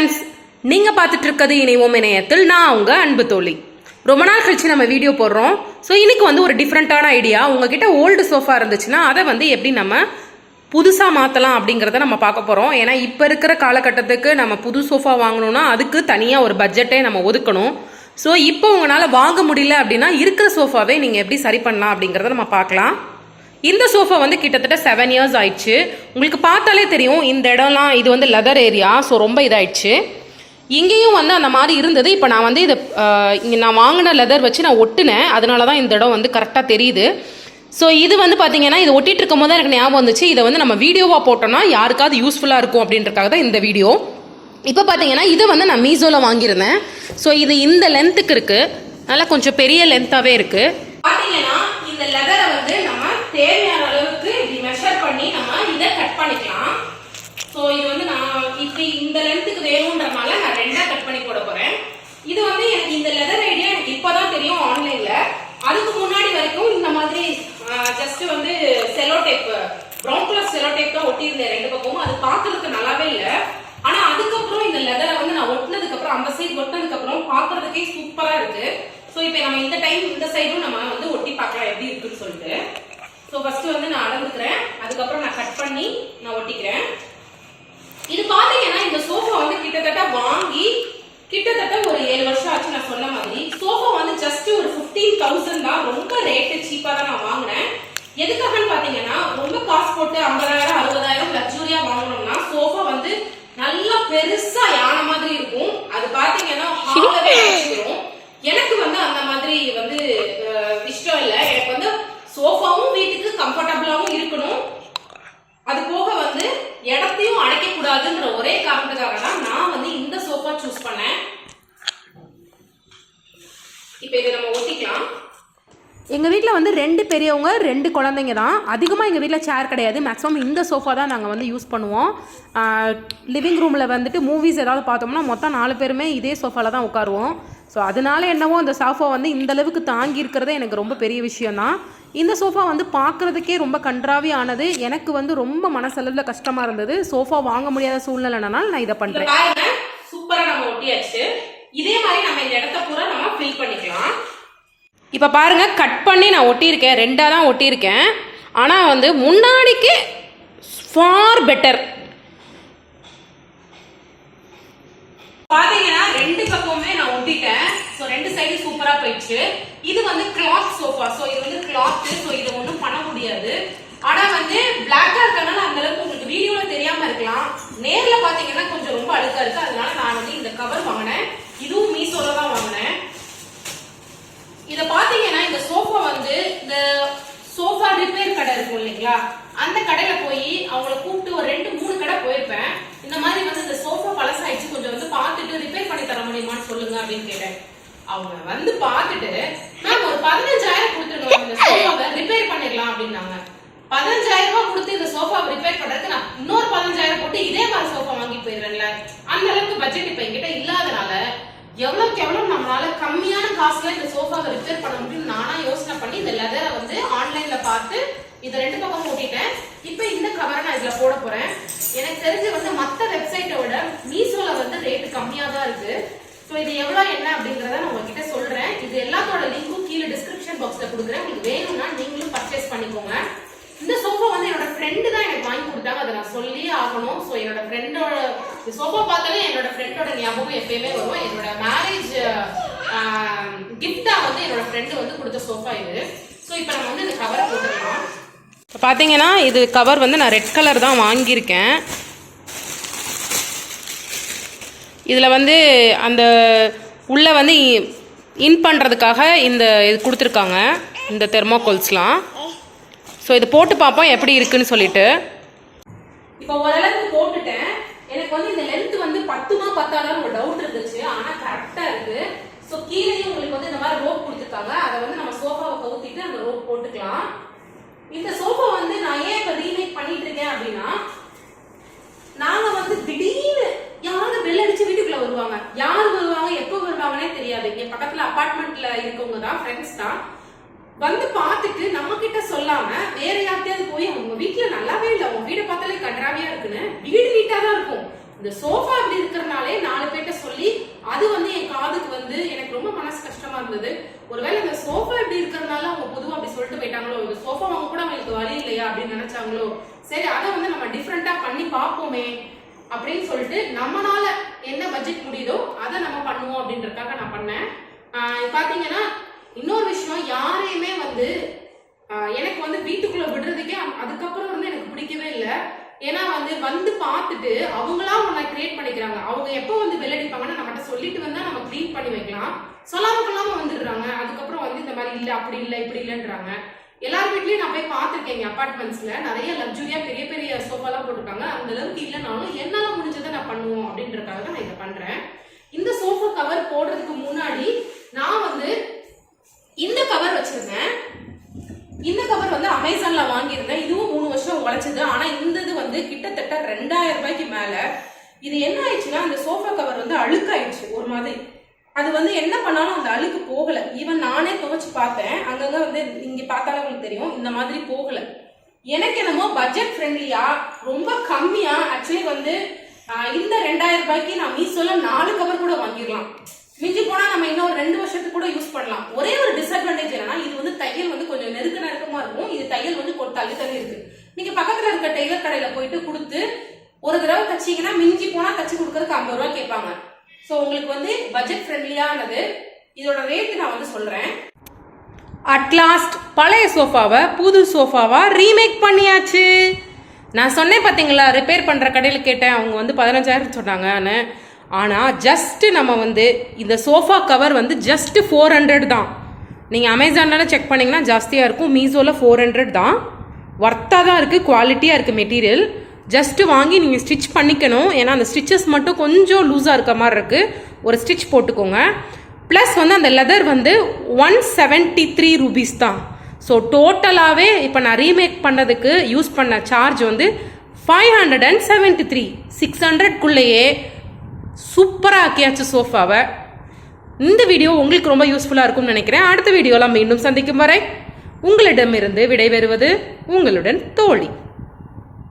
Friends நீங்கள் பார்த்துட்டு இருக்கிறது இணைவோம் இணையத்தில். நான் அவங்க அன்பு தோழி. ரொம்ப நாள் கழிச்சு நம்ம வீடியோ போடுறோம். ஸோ இன்னைக்கு வந்து ஒரு டிஃப்ரெண்ட்டான ஐடியா உங்ககிட்ட ஓல்டு சோஃபா இருந்துச்சுன்னா அதை வந்து எப்படி நம்ம புதுசாக மாற்றலாம் அப்படிங்கிறத நம்ம பார்க்க போகிறோம் ஏன்னா இப்போ இருக்கிற காலகட்டத்துக்கு நம்ம புது சோஃபா வாங்கணும்னா அதுக்கு தனியாக ஒரு பட்ஜெட்டே நம்ம ஒதுக்கணும். ஸோ இப்போ உங்களால் வாங்க முடியல அப்படின்னா இருக்கிற சோஃபாவே நீங்கள் எப்படி சரி பண்ணலாம் அப்படிங்கிறத நம்ம பார்க்கலாம். இந்த சோஃபா வந்து கிட்டத்தட்ட செவன் இயர்ஸ் ஆயிடுச்சு. உங்களுக்கு பார்த்தாலே தெரியும் இந்த இடம்லாம் இது வந்து லெதர் ஏரியா ஸோ ரொம்ப இதாயிடுச்சு. இங்கேயும் வந்து அந்த மாதிரி இருந்தது. இப்போ நான் வந்து இதை இங்கே நான் வாங்கின லெதர் வச்சு நான் ஒட்டினேன். அதனால தான் இந்த இடம் வந்து கரெக்டாக தெரியுது. ஸோ இது வந்து பார்த்தீங்கன்னா இது ஒட்டிட்டு இருக்கும் போது தான் எனக்கு ஞாபகம் வந்துச்சு. இதை வந்து நம்ம வீடியோவாக போட்டோம்னா யாருக்காவது யூஸ்ஃபுல்லாக இருக்கும் அப்படின்றக்காக தான் இந்த வீடியோ இப்போ பார்த்தீங்கன்னா இதை வந்து நான் மீசோவில் வாங்கியிருந்தேன். ஸோ இது இந்த லென்த்துக்கு இருக்குது நல்லா கொஞ்சம் பெரிய லென்த்தாகவே இருக்குது பார்த்தீங்கன்னா இந்த லெதரை வந்து தேவையான அளவுக்கு இப்படி மெஷர் பண்ணி நம்ம இதை கட் பண்ணிக்கலாம். ஸோ இது வந்து நான் இப்படி இந்த லென்த்துக்கு வேணுன்றனால நான் ரெண்டா கட் பண்ணி போட போறேன். இது வந்து எனக்கு இந்த லெதர் ஐடியா எனக்கு இப்பதான் தெரியும் ஆன்லைன்ல அதுக்கு முன்னாடி வரைக்கும் இந்த மாதிரி ஜஸ்ட் வந்து cello tape brown colour cello tape தான் ஒட்டியிருந்தேன் ரெண்டு பக்கமும். அது பார்க்கறதுக்கு நல்லாவே இல்லை. ஆனா அதுக்கப்புறம் இந்த லெதரை வந்து நான் ஒட்டினதுக்கு அப்புறம் அந்த சைடு ஒட்டினதுக்கு அப்புறம் பார்க்கறதுக்கே சூப்பரா இருக்கு. ஸோ இப்போ நம்ம இந்த டைம் இந்த சைடும் நம்ம வந்து ஒட்டி பார்க்கலாம் எப்படி இருக்குன்னு சொல்லிட்டு. ஸோ ஃபஸ்ட்டு வந்து நான் அளந்துக்கிறேன் அதுக்கப்புறம் நான் கட் பண்ணி நான் ஒட்டிக்கிறேன். இது பார்த்தீங்கன்னா இந்த சோஃபா வந்து கிட்டத்தட்ட வாங்கி கிட்டத்தட்ட ஒரு ஏழு வருஷம் ஆச்சு நான் சொன்ன மாதிரி. சோஃபா வந்து ஜஸ்ட் ஒரு ஃபிஃப்டீன் தௌசண்ட் தான். ரொம்ப ரேட்டு சீப்பாக தான் நான் வாங்கினேன். எதுக்காகன்னு பார்த்தீங்கன்னா ரொம்ப காசு போட்டு ஐம்பதாயிரம் அறுபதாயிரம் லக்ஸூரியா வாங்கினோம்னா சோஃபா வந்து நல்லா பெருசா யானை மாதிரி இருக்கும். அது பாத்தீங்கன்னா ஹாலவே எனக்கு வந்து அந்த மாதிரி வந்து இஷ்டம் இல்லை. எனக்கு வந்து சோஃபாவும் வீட்டுக்கு கம்ஃபர்டபுளாகவும் இருக்கணும். அது போக வந்து இடத்தையும் அடைக்க கூடாதுன்ற ஒரே காரணத்துக்காக தான் நான் வந்து இந்த சோஃபா சூஸ் பண்ணேன். இப்போ இதை நம்ம ஒட்டிக்கலாம். எங்கள் வீட்டில் வந்து ரெண்டு பெரியவங்க ரெண்டு குழந்தைங்க தான். அதிகமாக எங்கள் வீட்டில் சேர் கிடையாது. மேக்ஸிமம் இந்த சோஃபா தான் நாங்கள் வந்து யூஸ் பண்ணுவோம். லிவிங் ரூமில் வந்துட்டு மூவிஸ் ஏதாவது பார்த்தோம்னா மொத்தம் நாலு பேருமே இதே சோஃபாவில் தான் உட்காருவோம். ஸோ அதனால என்னவோ அந்த சோஃபா வந்து இந்த அளவுக்கு தாங்கி இருக்கிறதே எனக்கு ரொம்ப பெரிய விஷயம்தான் இந்த சோஃபா வந்து பார்க்குறதுக்கே ரொம்ப கன்றாவி ஆனது எனக்கு வந்து ரொம்ப மனசளவில் கஷ்டமாக இருந்தது. சோஃபா வாங்க முடியாத சூழ்நிலைனால நான் இதை பண்ணுறேன் சூப்பராக நம்ம ஒட்டியாச்சு. இதே மாதிரி நம்ம இந்த இடத்த பூரா நம்ம ஃபில் பண்ணிக்கலாம். இப்போ பாருங்க கட் பண்ணி நான் ஒட்டியிருக்கேன். ரெண்டாக தான் ஒட்டியிருக்கேன். ஆனால் வந்து முன்னாடிக்கு ஃபார் பெட்டர் பாத்தீங்கன்னா ரெண்டு பக்கமுமே நான் ஒட்டிட்டேன் ஸோ ரெண்டு சைடு சூப்பரா போயிடுச்சு. இது வந்து கிளாத் சோஃபா ஸோ இது வந்து கிளாத் ஸோ இதை ஒன்றும் பண்ண முடியாது. ஆனா வந்து பிளாக்கா இருக்கனால அந்த அளவுக்கு உங்களுக்கு வீடியோல தெரியாம இருக்கலாம். நேர்ல பாத்தீங்கன்னா கொஞ்சம் ரொம்ப அழுக்கா இருக்கு. அதனால நான் வந்து இந்த கவர் வாங்கினேன். இதுவும் மீசோல தான் வாங்கினேன். இத பாத்தீங்கன்னா இந்த சோஃபா வந்து இந்த சோஃபா ரிப்பேர் கடை இருக்கும் இல்லைங்களா? அந்த கடையில போய் அவங்கள கூப்பிட்டு ஒரு ரெண்டு மூணு கடை போயிருப்பேன். இந்த மாதிரி வந்து இந்த சோஃபா பழசாயிடுச்சு. கொஞ்சம் வந்து பார்த்துட்டு ரிப்பேர் பண்ணி தர முடியுமான்னு சொல்லுங்க அப்படின்னு கேட்டேன். அவங்க வந்து பார்த்துட்டு மேம் ஒரு பதினஞ்சாயிரம் கொடுத்துருங்க இந்த சோஃபாவை ரிப்பேர் பண்ணிடலாம் அப்படின்னாங்க. பதினஞ்சாயிரம் ரூபாய் கொடுத்து இந்த சோஃபாவை ரிப்பேர் பண்றதுக்கு நான் இன்னொரு பதினஞ்சாயிரம் போட்டு இதே மாதிரி சோஃபா வாங்கி போயிடுறேன்ல. அந்த அளவுக்கு பட்ஜெட் இப்ப என்கிட்ட இல்லாதனால எவ்வளவுக்கு எவ்வளவு நம்மளால கம்மியான காசுல இந்த சோஃபாவை ரிப்பேர் பண்ண முடியும் நானா யோசனை பண்ணி இந்த லெதரை வந்து ஆன்லைன்ல பார்த்து இதை ரெண்டு பக்கம் ஓட்டிட்டேன் இப்போ இந்த கவரை நான் இதுல போட போறேன். எனக்கு தெரிஞ்சு வந்து மத்த வெப்சைட்டை விட மீசோல வந்து ரேட் கம்மியா தான் இருக்கு. ஸோ இது எவ்வளோ என்ன அப்படிங்கிறத நான் உங்ககிட்ட சொல்கிறேன் இது எல்லாத்தோட லிங்க்கும் கீழே டிஸ்கிரிப்ஷன் பாக்ஸில் கொடுக்குறேன். உங்களுக்கு வேணும்னா நீங்களும் பர்ச்சேஸ் பண்ணிக்கோங்க. இந்த சோஃபா வந்து என்னோட ஃப்ரெண்டு தான் எனக்கு வாங்கி கொடுத்தாங்க. அதை நான் சொல்லியே ஆகணும். ஸோ என்னோட ஃப்ரெண்டோட இந்த சோஃபா பார்த்தாலே என்னோட ஃப்ரெண்டோட ஞாபகம் எப்பயுமே வரும். என்னோட மேரேஜ் கிஃப்டா வந்து என்னோட ஃப்ரெண்டு வந்து கொடுத்த சோஃபா இது. ஸோ இப்போ நம்ம வந்து இந்த கவரை போட்டுக்கலாம் இப்போ பார்த்தீங்கன்னா இது கவர் வந்து நான் ரெட் கலர் தான் வாங்கியிருக்கேன். இதில் வந்து அந்த உள்ளே வந்து இன் பண்ணுறதுக்காக இந்த இது கொடுத்துருக்காங்க இந்த தெர்மோகோல்ஸ்லாம். ஸோ இது போட்டு பார்ப்போம் எப்படி இருக்குன்னு சொல்லிட்டு. இப்போ ஓரளவுக்கு போட்டுட்டேன். எனக்கு வந்து இந்த லென்த் வந்து பத்துமா பத்தாதான் ஒரு டவுட் இருந்துச்சு. ஆனால் கரெக்டாக இருக்கு. ஸோ கீழேயும் உங்களுக்கு வந்து இந்த மாதிரி ரோப் கொடுத்துருக்காங்க. அதை வந்து நம்ம சோஃபாவை கவுத்திட்டு அந்த ரோப் போட்டுக்கலாம். இந்த சோஃபா வந்து நான் ஏன் இப்போ ரீமேக் பண்ணிட்டு இருக்கேன் அப்படின்னா நாங்க வந்து திடீர்னு யாராவது பெல் அடிச்சு வீட்டுக்குள்ள வருவாங்க யார் வருவாங்க எப்போ வருவாங்கன்னே தெரியாது இங்க பக்கத்துல அபார்ட்மெண்ட்ல இருக்கவங்க தான் ஃப்ரெண்ட்ஸ் தான். வந்து பார்த்துட்டு நம்ம கிட்ட சொல்லாம வேற யார்கிட்டயாவது போய் அவங்க வீட்டுல நல்லாவே இல்லை அவங்க வீடு பார்த்தாலே கன்றாவியா இருக்குன்னு வீடு நீட்டா தான் இருக்கும். இந்த சோஃபா இப்படி இருக்கிறனாலே நாலு பேர்ட்ட சொல்லி அது வந்து என் காதுக்கு வந்து எனக்கு ரொம்ப மனசு கஷ்டமா இருந்தது. ஒருவேளை இந்த சோஃபா இப்படி இருக்கிறதுனால அவங்க பொதுவா அப்படி சொல்லிட்டு போயிட்டாங்களோ இந்த சோஃபா வாங்க கூட அவங்களுக்கு வழி இல்லையா அப்படின்னு நினைச்சாங்களோ சரி அதை வந்து நம்ம டிஃப்ரெண்டா பண்ணி பார்ப்போமே அப்படின்னு சொல்லிட்டு நம்மளால என்ன பட்ஜெட் முடியுதோ அதை நம்ம பண்ணுவோம் அப்படின்றதுக்காக நான் பண்ணேன். பாத்தீங்கன்னா இன்னொரு விஷயம் யாரையுமே வந்து எனக்கு வந்து வீட்டுக்குள்ள விடுறதுக்கே அ- அதுக்கப்புறம் வந்து எனக்கு பிடிக்கவே இல்லை. ஏன்னா வந்து வந்து பார்த்துட்டு அவங்களா ஒன்றை கிரியேட் பண்ணிக்கிறாங்க. அவங்க எப்போ வந்து வெள்ளடிப்பாங்கன்னு நம்மகிட்ட சொல்லிட்டு வந்தா நம்ம க்ளீன் பண்ணி வைக்கலாம். சொல்லாம கொள்ளாம வந்துடுறாங்க. அதுக்கப்புறம் வந்து இந்த மாதிரி இல்லை அப்படி இல்லை இப்படி இல்லைன்றாங்க. எல்லார் வீட்லயும் நான் போய் பார்த்துருக்கேன் அப்பார்ட்மெண்ட்ஸ்ல நிறைய லக்ஸுரியா பெரிய பெரிய சோஃபாலாம் போட்டிருக்காங்க. அந்த அளவுக்கு இல்லைனாலும் என்னால முடிஞ்சதை நான் பண்ணுவோம் அப்படின்றதுக்காக தான் நான் இதை பண்றேன். இந்த சோஃபா கவர் போடுறதுக்கு முன்னாடி நான் வந்து இந்த கவர் வச்சிருந்தேன் இந்த கவர் வந்து அமேசான்ல வாங்கியிருந்தேன் இதுவும் மூணு வருஷம் உழைச்சது ஆனா இந்த இது வந்து கிட்டத்தட்ட ரெண்டாயிரம் ரூபாய்க்கு மேல இது என்ன ஆயிடுச்சுன்னா அந்த சோஃபா கவர் வந்து அழுக்காயிடுச்சு ஒரு மாதிரி. அது வந்து என்ன பண்ணாலும் அந்த அழுக்கு போகல. ஈவன் நானே துவைச்சு பார்த்தேன். அங்கங்க வந்து இங்க பார்த்தாலே உங்களுக்கு தெரியும் இந்த மாதிரி போகல. எனக்கு என்னமோ பட்ஜெட் ஃப்ரெண்ட்லியா ரொம்ப கம்மியா ஆக்சுவலி வந்து இந்த ரெண்டாயிரம் ரூபாய்க்கு நான் மீசோல நாலு கவர் கூட வாங்கிடலாம். மிஞ்சி போனா நம்ம இன்னும் ரெண்டு வருஷத்துக்கு கூட யூஸ் பண்ணலாம். ஒரே ஒரு டிஸ்அட்வான்டேஜ் என்னன்னா இது வந்து தையல் வந்து கொஞ்சம் நெருக்க நெருக்கமா இருக்கும். இது தையல் வந்து கொ- தள்ளி தள்ளி இருக்கு. நீங்க பக்கத்துல இருக்க டெய்லர் கடையில போயிட்டு கொடுத்து ஒரு தடவை தச்சிங்கன்னா மிஞ்சி போனா தச்சு கொடுக்கறதுக்கு ஐம்பது ரூபா கேட்பாங்க. ஸோ உங்களுக்கு வந்து பட்ஜெட் ஃப்ரெண்ட்லியானது இதோட ரேட்டு நான் வந்து சொல்றேன். அட்லாஸ்ட் பழைய சோஃபாவை புது சோஃபாவா ரீமேக் பண்ணியாச்சு. நான் சொன்னேன் பார்த்தீங்களா ரிப்பேர் பண்ணுற கடையில் கேட்டேன். அவங்க வந்து பதினஞ்சாயிரம் சொன்னாங்கன்னு. ஆனால் ஜஸ்ட்டு நம்ம வந்து இந்த சோஃபா கவர் வந்து ஜஸ்ட்டு ஃபோர் ஹண்ட்ரட் தான். நீங்கள் அமேசானில் செக் பண்ணிங்கன்னா ஜாஸ்தியாக இருக்கும். மீஷோவில் ஃபோர் ஹண்ட்ரட் தான். ஒர்த்தாக தான் இருக்குது குவாலிட்டியாக இருக்குது மெட்டீரியல் ஜஸ்ட்டு வாங்கி நீங்கள் ஸ்டிச் பண்ணிக்கணும். ஏன்னா அந்த ஸ்டிச்சஸ் மட்டும் கொஞ்சம் லூஸாக இருக்க மாதிரி இருக்குது ஒரு ஸ்டிச் போட்டுக்கோங்க. ப்ளஸ் வந்து அந்த லெதர் வந்து ஒன் செவன்ட்டி த்ரீ ருபீஸ் தான் ஸோ டோட்டலாகவே இப்போ நான் ரீமேக் பண்ணதுக்கு யூஸ் பண்ண சார்ஜ் வந்து five hundred and seventy three six ஹண்ட்ரட்குள்ளேயே சூப்பராக ஆக்கியாச்சு சோஃபாவை இந்த வீடியோ உங்களுக்கு ரொம்ப யூஸ்ஃபுல்லாக இருக்கும்னு நினைக்கிறேன். அடுத்த வீடியோலாம் மீண்டும் சந்திக்கும் வரை உங்களிடமிருந்து விடைபெறுவது உங்களுடன் தோழி.